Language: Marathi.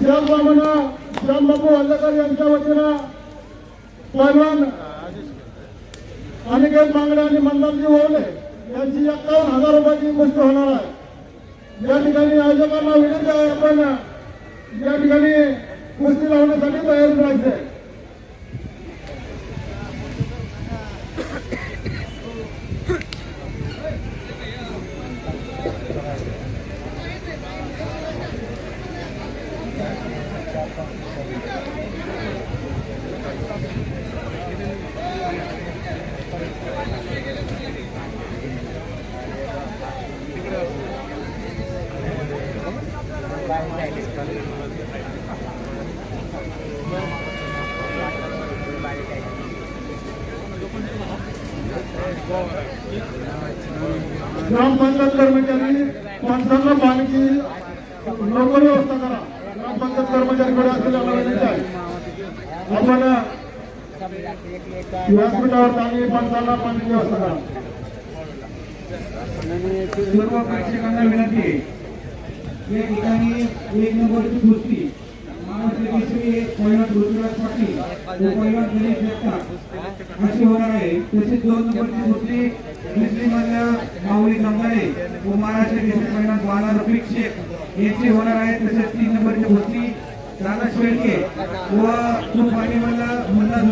त्याचप्रमाणे श्यामबापू हल्लेकर यांच्या वतीनं पैलवान अनिकेत मांगडे आणि मंदारजी ओवले यांची एक्कावन्न हजार रुपयाची गोष्ट होणार आहे. या ठिकाणी आयोजकांना विनंती आहे आपण या ठिकाणी कुस्ती लावण्यासाठी तयार करायचे ग्रामपंचायत कर्मचारी माणसांना पाण्याची लवकर व्यवस्था करा. ग्रामपंचायत कर्मचारीकडे असलेली आम्हाला विनंती आहे. आपण व्यासपीठावर पाणी माणसांना पाणी व्यवस्था करा. सर्व प्रेक्षकांना विनंती आहे. या ठिकाणी एक नंबरची गोष्टी महाराष्ट्र केसरी पहिला पृथ्वीराज पाटील व पहिला दिलीप जगताप. अशी होणार आहे. तसेच दोन नंबरची गोष्टी केसरी मधल्या माऊली कंगारे व महाराष्ट्र केसरी पहिला बाला रफिक शेख एंट्री होणार आहे तसेच तीन नंबरची कुस्ती दादा शेळके व तुपाणी मला मुन्ना